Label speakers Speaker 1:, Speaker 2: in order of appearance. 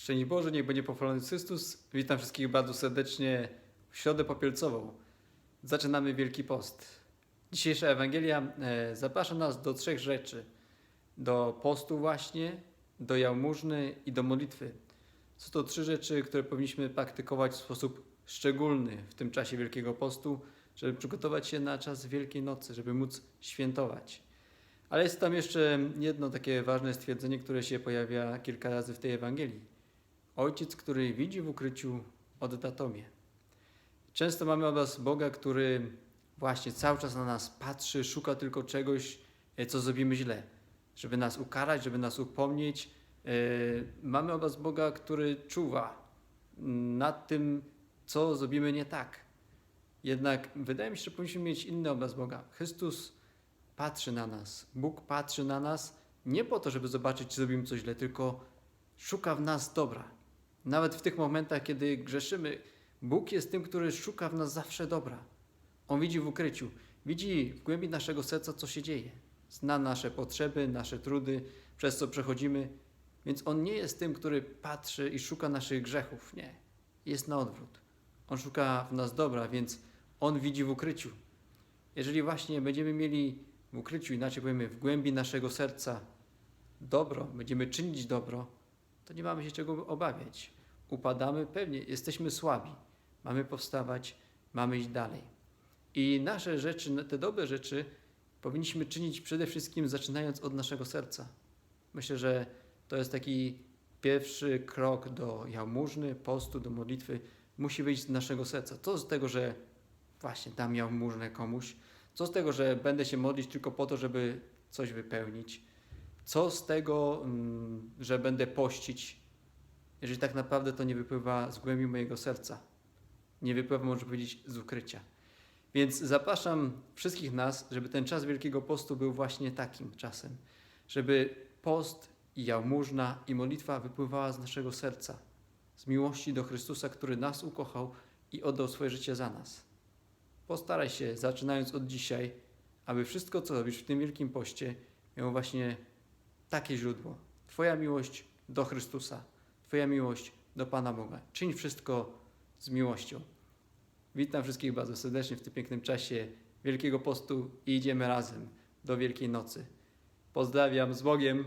Speaker 1: Szczęść Boże, niech będzie pochwalony Chrystus. Witam wszystkich bardzo serdecznie w Środę Popielcową. Zaczynamy Wielki Post. Dzisiejsza Ewangelia e, zaprasza nas do trzech rzeczy. Do postu właśnie, do jałmużny i do modlitwy. Są to trzy rzeczy, które powinniśmy praktykować w sposób szczególny w tym czasie Wielkiego Postu, żeby przygotować się na czas Wielkiej Nocy, żeby móc świętować. Ale jest tam jeszcze jedno takie ważne stwierdzenie, które się pojawia kilka razy w tej Ewangelii. Ojciec, który widzi w ukryciu, odda Tobie. Często mamy obraz Boga, który właśnie cały czas na nas patrzy, szuka tylko czegoś, e, co zrobimy źle, żeby nas ukarać, żeby nas upomnieć. E, Mamy obraz Boga, który czuwa nad tym, co zrobimy nie tak. Jednak wydaje mi się, że powinniśmy mieć inny obraz Boga. Chrystus patrzy na nas. Bóg patrzy na nas nie po to, żeby zobaczyć, czy zrobimy coś źle, tylko szuka w nas dobra. Nawet w tych momentach, kiedy grzeszymy, Bóg jest tym, który szuka w nas zawsze dobra. On widzi w ukryciu, widzi w głębi naszego serca, co się dzieje. Zna nasze potrzeby, nasze trudy, przez co przechodzimy. Więc On nie jest tym, który patrzy i szuka naszych grzechów. Nie. Jest na odwrót. On szuka w nas dobra, więc On widzi w ukryciu. Jeżeli właśnie będziemy mieli w ukryciu, inaczej powiemy, w głębi naszego serca dobro, będziemy czynić dobro, to nie mamy się czego obawiać. Upadamy, pewnie jesteśmy słabi. Mamy powstawać, mamy iść dalej. I nasze rzeczy, te dobre rzeczy, powinniśmy czynić przede wszystkim zaczynając od naszego serca. Myślę, że to jest taki pierwszy krok do jałmużny, postu, do modlitwy. Musi wyjść z naszego serca. Co z tego, że właśnie dam jałmużnę komuś? Co z tego, że będę się modlić tylko po to, żeby coś wypełnić? Co z tego, mm, że będę pościć, jeżeli tak naprawdę to nie wypływa z głębi mojego serca? Nie wypływa, można powiedzieć, z ukrycia. Więc zapraszam wszystkich nas, żeby ten czas Wielkiego Postu był właśnie takim czasem. Żeby post i jałmużna i modlitwa wypływała z naszego serca. Z miłości do Chrystusa, który nas ukochał i oddał swoje życie za nas. Postaraj się, zaczynając od dzisiaj, aby wszystko, co robisz w tym Wielkim Poście, miało właśnie takie źródło. Twoja miłość do Chrystusa, Twoja miłość do Pana Boga. Czyń wszystko z miłością. Witam wszystkich bardzo serdecznie w tym pięknym czasie Wielkiego Postu i idziemy razem do Wielkiej Nocy. Pozdrawiam z Bogiem.